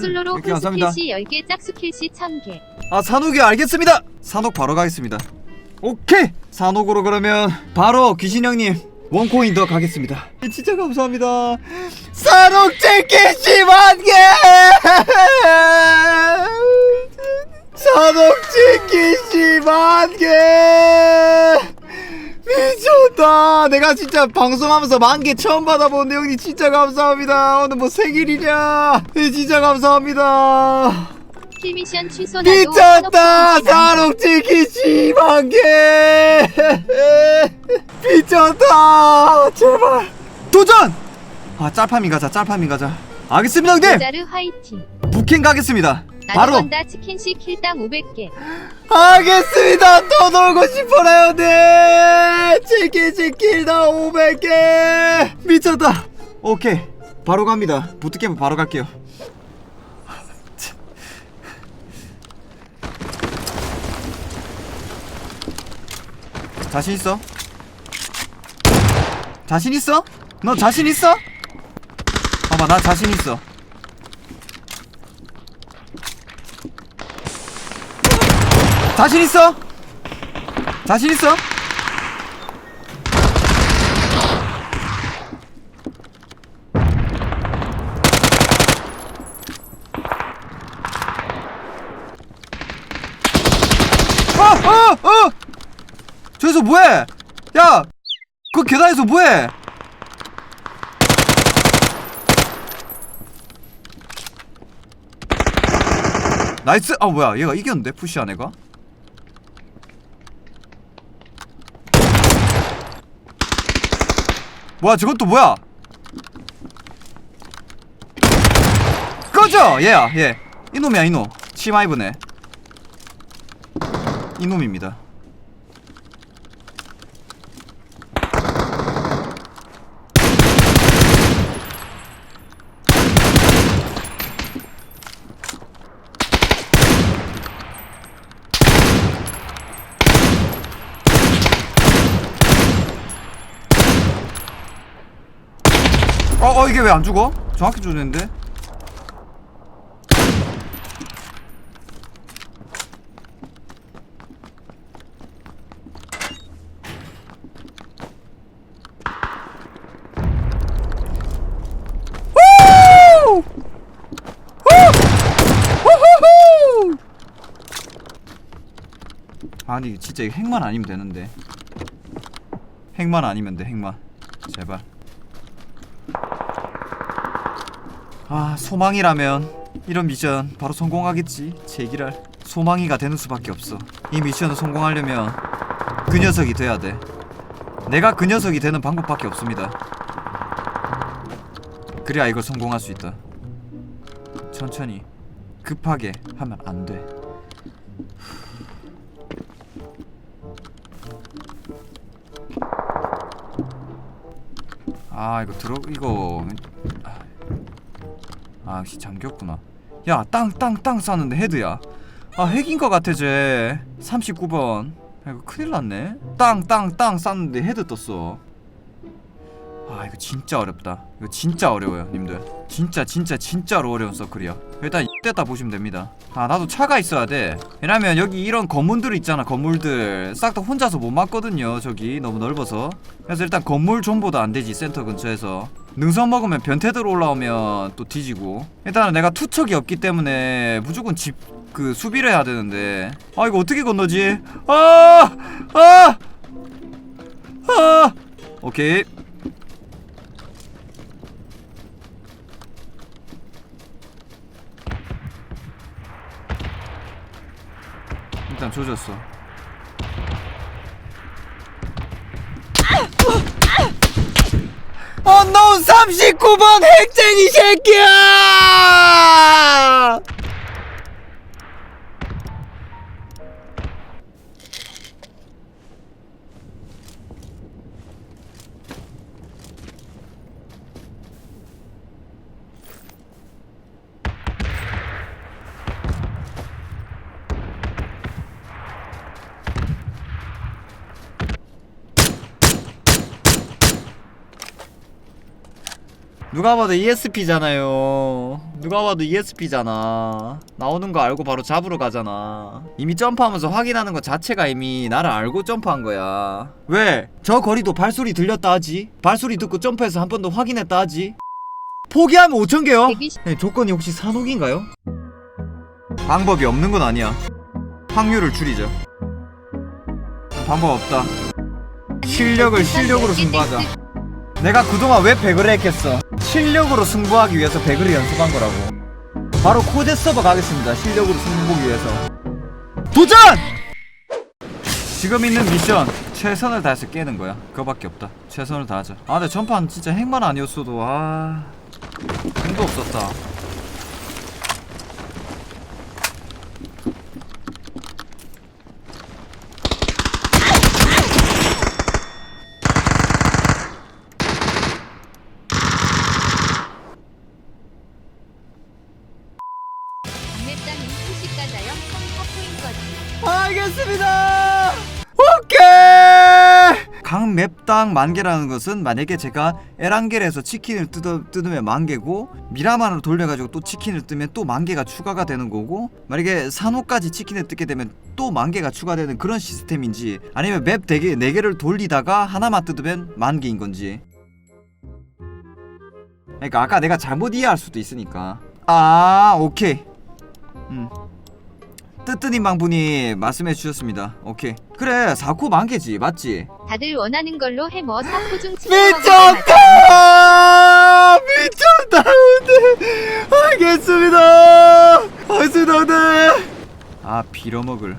솔로로 이렇게 감사합니다. 홀스킬시 10개 짝수킬시 1000개. 아 산옥이 알겠습니다. 산옥 바로 가겠습니다. 오케이! 산옥으로 그러면 바로 귀신 형님 원 코인 더 가겠습니다. 진짜 감사합니다. 산옥 찔기 10만 개 산옥 찔기 10만 개. 미쳤다. 내가 진짜 방송하면서 만 개 처음 받아보는데 형님 진짜 감사합니다. 오늘 뭐 생일이냐? 네, 진짜 감사합니다. 킬미션 취소 나도 미쳤다. 산옥 산옥지기 10만 개. 미쳤다. 제발. 도전! 아 짤파밍 가자 짤파밍 가자. 알겠습니다 형님. 자르 화이팅. 부킹 가겠습니다 바로. 건다 치킨시 킬당 500개. 알겠습니다. 또 놀고 싶어요. 네. 치킨 치킨 다 500개. 미쳤다. 오케이. 바로 갑니다. 부트캠프 바로 갈게요. 자신 있어? 자신 있어? 너 자신 있어? 봐봐 나 자신 있어 자신 있어? 자신 있어? 어! 어! 어! 저기서 뭐해? 야! 그 계단에서 뭐해? 나이스! 아 뭐야 얘가 이겼는데 푸시한 애가? 뭐야 저건 또 뭐야? 꺼져! 얘야 얘 이놈이야 이놈 치마 입은 애 이놈입니다 어, 어 이게 왜 안 죽어? 정확히 죽는데? 아니 진짜 이거 핵만 아니면 되는데. 핵만 아니면 돼 핵만. 제발 아 소망이라면 이런 미션 바로 성공하겠지. 제기랄 소망이가 되는 수밖에 없어. 이 미션을 성공하려면 그 녀석이 돼야 돼. 내가 그 녀석이 되는 방법밖에 없습니다. 그래야 이걸 성공할 수 있다. 천천히 급하게 하면 안돼. 아 이거 들어 이거. 아 역시 잠겼구나. 야 땅 땅땅 쐈는데 헤드야. 아 핵인 것 같아 쟤. 39번. 아, 이거 큰일 났네. 땅 땅땅 쐈는데 헤드 떴어. 아 이거 진짜 어렵다. 이거 진짜 어려워요 님들. 진짜 진짜 진짜로 어려운 서클이야. 일단 이때다 보시면 됩니다. 아 나도 차가 있어야 돼. 왜냐면 여기 이런 건물들 있잖아 건물들. 싹 다 혼자서 못 막거든요 저기. 너무 넓어서. 그래서 일단 건물 존보다 안 되지 센터 근처에서. 능선 먹으면 변태들 올라오면 또 뒤지고. 일단은 내가 투척이 없기 때문에 무조건 집 그 수비를 해야 되는데. 아 이거 어떻게 건너지? 아아! 아! 아! 오케이 조졌어 언노운 39번 핵쟁이 새끼야! 누가 봐도 ESP잖아요. 누가 봐도 ESP잖아. 나오는 거 알고 바로 잡으러 가잖아. 이미 점프하면서 확인하는 것 자체가 이미 나를 알고 점프한 거야. 왜? 저 거리도 발소리 들렸다 하지? 발소리 듣고 점프해서 한 번 더 확인했다 하지? 포기하면 5천개요? 대기 시- 네, 조건이 혹시 산옥인가요? 방법이 없는 건 아니야. 확률을 줄이자 방법 없다. 실력을 실력으로 승부하자. 내가 그동안 왜 배그를 했겠어 실력으로 승부하기 위해서 배그를 연습한 거라고. 바로 코데 서버 가겠습니다. 실력으로 승부하기 위해서. 도전! 지금 있는 미션 최선을 다해서 깨는 거야. 그거밖에 없다. 최선을 다하자. 아 근데 전판 진짜 핵만 아니었어도 아 힘도 없었다 알겠습니다. 오케이. 각 맵당 만 개라는 것은 만약에 제가 에란겔에서 치킨을 뜯어, 뜯으면 만 개고 미라만으로 돌려가지고 또 치킨을 뜨면 또 만 개가 추가가 되는 거고 만약에 산호까지 치킨을 뜯게 되면 또 만 개가 추가되는 그런 시스템인지 아니면 맵 4개, 4개를 돌리다가 하나만 뜯으면 만 개인 건지 그러니까 아까 내가 잘못 이해할 수도 있으니까 아 오케이 음 뜨뜨님 방분이 말씀해 주셨습니다. 오케이. 그래, 사코 만개지, 맞지? 다들 원하는 걸로 해뭐 사포 중 미쳤다! 미쳤다, 근데! 알겠습니다! 알겠습니다, 근데! 아, 빌어먹을.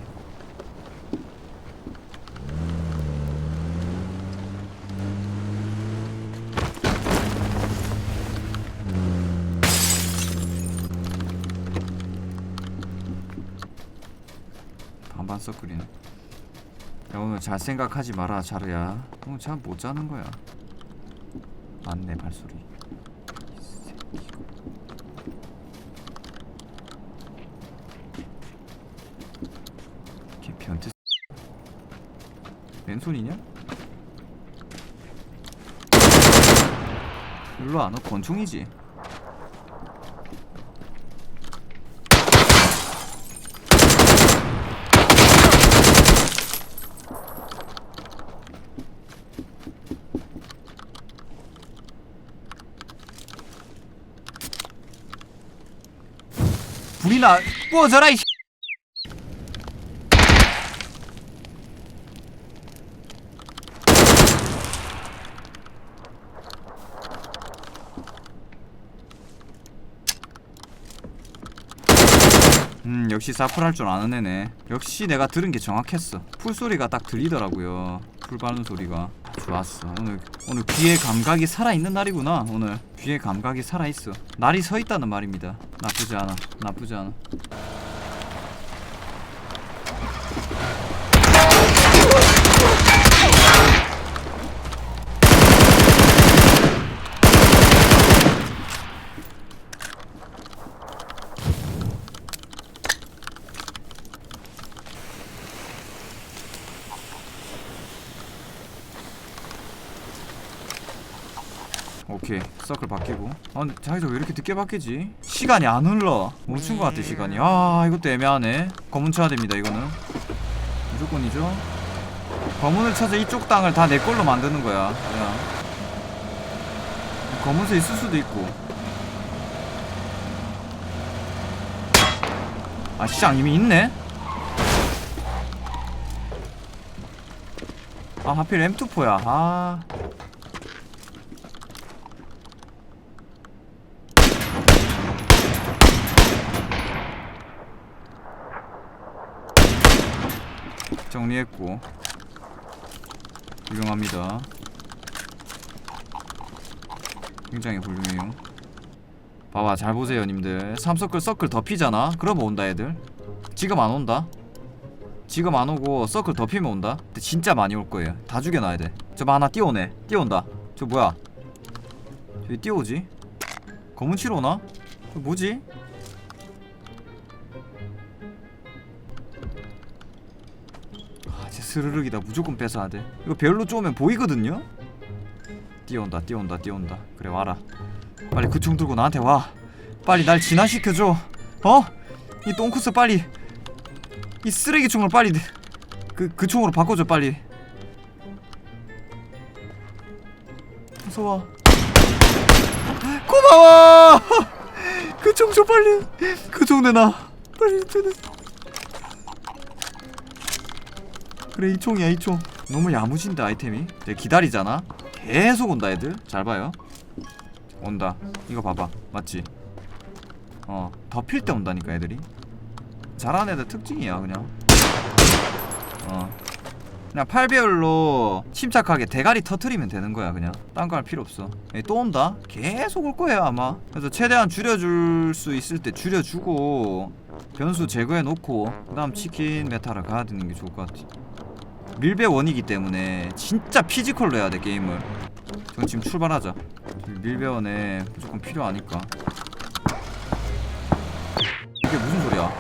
반반 서클이네. 야 오늘 잘 생각하지 마라 자르야. 오늘 잠못 자는 거야. 맞네 발소리. 변태 왼손이냐? 일로 안와 권총이지 나 꺼져라 이 음 역시 사풀할 줄 아는 애네. 역시 내가 들은 게 정확했어. 풀소리가 딱 들리더라고요. 풀 바는 소리가 좋았어. 오늘 오늘 귀의 감각이 살아있는 날이구나 오늘. 귀의 감각이 살아있어. 날이 서 있다는 말입니다. 나쁘지 않아. 나쁘지 않아 오케이 서클 바뀌고. 아 근데 자기도 왜 이렇게 늦게 바뀌지? 시간이 안 흘러. 멈춘 것 같아 시간이. 아 이것도 애매하네. 검은 쳐야 됩니다 이거는. 무조건이죠. 검은을 쳐서 이쪽 땅을 다 내 걸로 만드는 거야 그냥. 검은색 있을 수도 있고. 아 시장 이미 있네? 아 하필 M24야. 아 정리했고 훌륭합니다. 굉장히 훌륭해요. 봐봐 잘 보세요 님들. 3서클 서클 덮이잖아? 그러면 온다 애들. 지금 안 온다? 지금 안 오고 서클 덮이면 온다? 근데 진짜 많이 올 거예요. 다 죽여놔야 돼저 하나 뛰어오네 뛰어온다. 저 뭐야? 저기 뛰어오지? 검은 치러 오나? 저 뭐지? 스르륵이다. 무조건 뺏어야 돼. 이거 별로 쪼면 보이거든요. 뛰어온다, 뛰어온다, 뛰어온다. 그래 와라. 빨리 그 총 들고 나한테 와 빨리 날 진화시켜줘 어? 이 똥쿠스 빨리 이 쓰레기 총을 빨리 그, 그 총으로 바꿔줘 빨리 무서워 고마워 그 총 줘 빨리 그 총 내놔 빨리 주는 그래 이 총이야 이총. 너무 야무진데 아이템이. 이제 기다리잖아. 계속 온다 애들. 잘 봐요. 온다. 이거 봐봐. 맞지? 어 덮일 때 온다니까 애들이. 잘하는 애들 특징이야 그냥. 어. 그냥 8배율로 침착하게 대가리 터트리면 되는 거야 그냥. 딴 거 할 필요 없어. 에이, 또 온다. 계속 올 거예요 아마. 그래서 최대한 줄여줄 수 있을 때 줄여주고 변수 제거해 놓고 그 다음 치킨 메타를 가야 되는 게 좋을 것 같아 밀배 원이기 때문에 진짜 피지컬로 해야 돼 게임을. 전 지금 출발하자. 밀배 원에 무조건 필요하니까. 이게 무슨 소리야?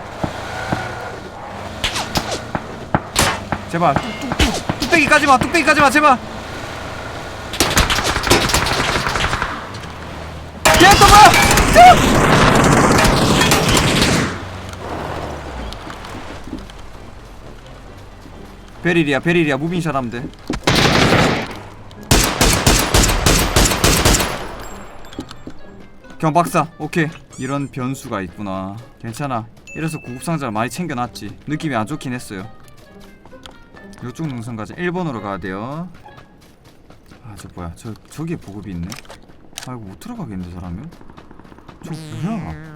제발. 뚝뚝뚝 뚝배기 까지마 뚝배기 까지마 제발. 뭐 베릴이야 베릴이야 무빙샷 하면 돼. 경박사 오케이. 이런 변수가 있구나. 괜찮아. 이래서 구급상자를 많이 챙겨놨지. 느낌이 안 좋긴 했어요. 요쪽 능선 가자 1번으로 가야 돼요. 아 저 뭐야. 저 저기에 보급이 있네? 아 이거 못 들어가겠는데 사람이? 저 뭐야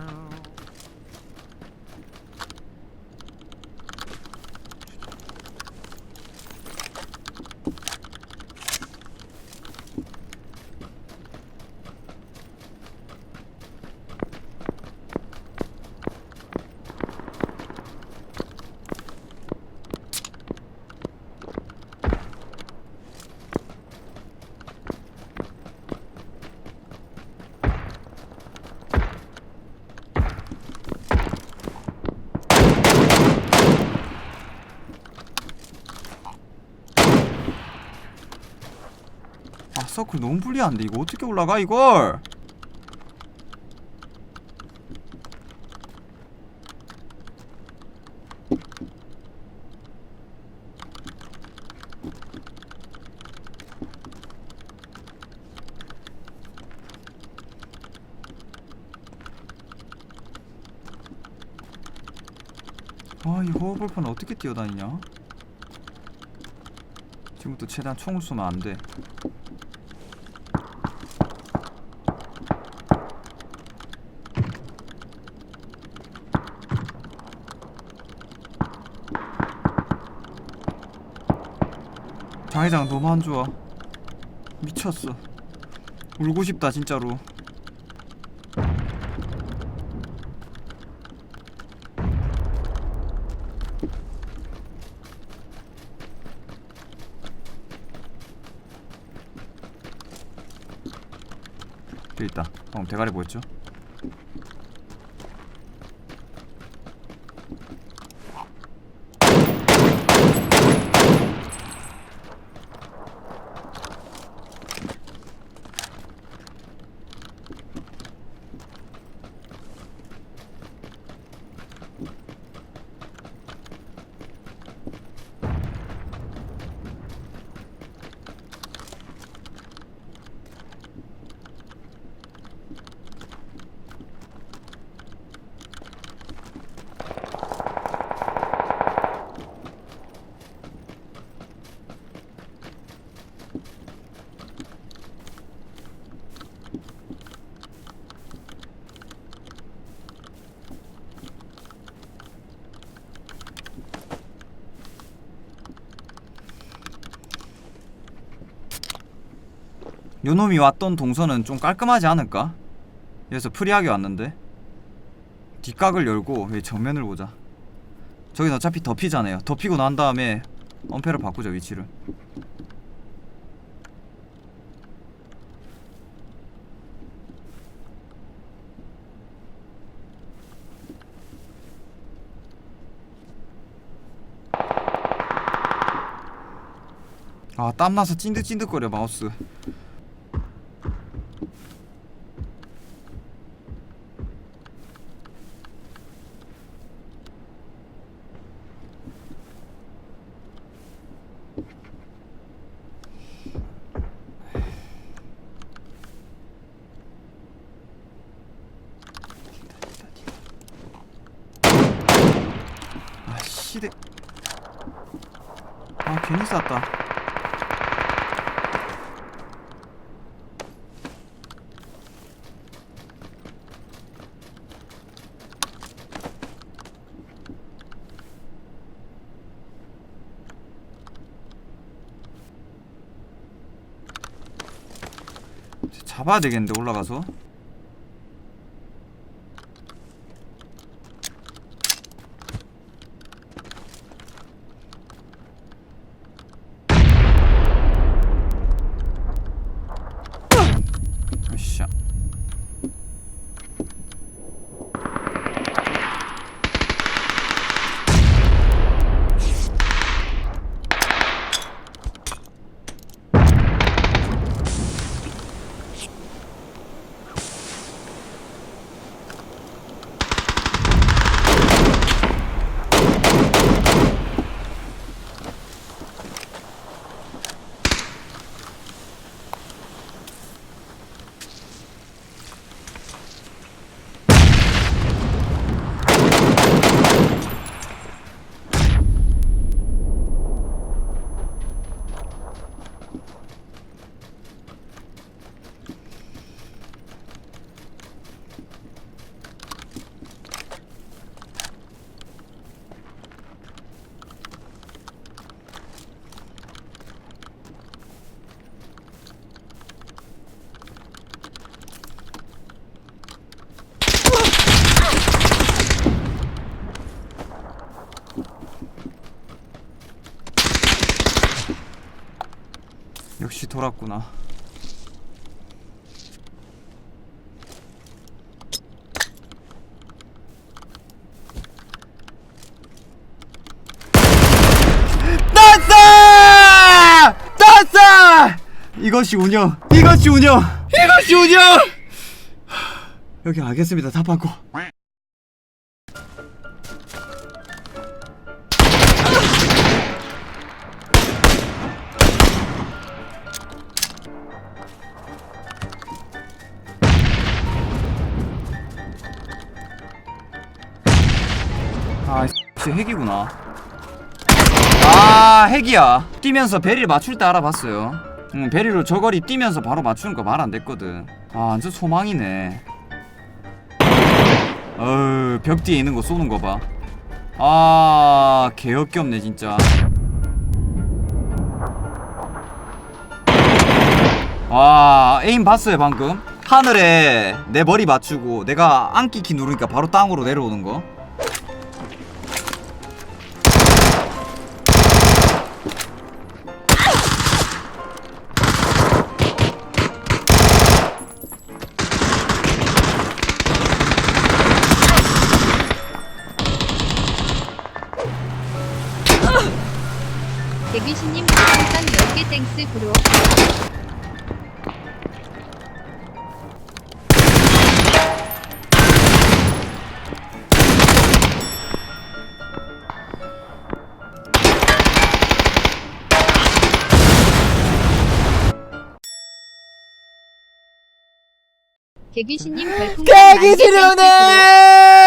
아 서클 너무 불리한데. 이거 어떻게 올라가 이걸? 아이 호흡볼판 어떻게 뛰어다니냐? 지금부터 최대한 총을 쏘면 안돼 장회장 너무 안 좋아. 미쳤어. 울고 싶다 진짜로. 있다. 방금 대가리 보였죠? 요놈이 왔던 동선은 좀 깔끔하지 않을까? 그래서 프리하게 왔는데. 뒷각을 열고 왜 정면을 보자. 저긴 어차피 덮이잖아요. 덮이고 난 다음에 엄폐를 바꾸자 위치를. 아 땀나서 찐득찐득거려 마우스 시대. 아 괜히 쐈다. 잡아야 되겠는데 올라가서 으 돌았구나. 땄어! 땄어! 이것이 운영. 이것이 운영. 이것이 운영! 여기 알겠습니다. 다 받고 아, 씨, 핵이구나. 아, 핵이야. 뛰면서 베리를 맞출 때 알아봤어요. 응, 베리로 저거리 뛰면서 바로 맞추는 거 말 안 됐거든. 아, 완전 소망이네. 어우, 벽 뒤에 있는 거 쏘는 거 봐. 아, 개역겹네, 진짜. 와, 에임 봤어요, 방금? 하늘에 내 머리 맞추고 내가 안기 키 누르니까 바로 땅으로 내려오는 거. 개귀신님 별풍선 10개 땡스 브로 개귀신님 별풍선 10,000개 땡스 브로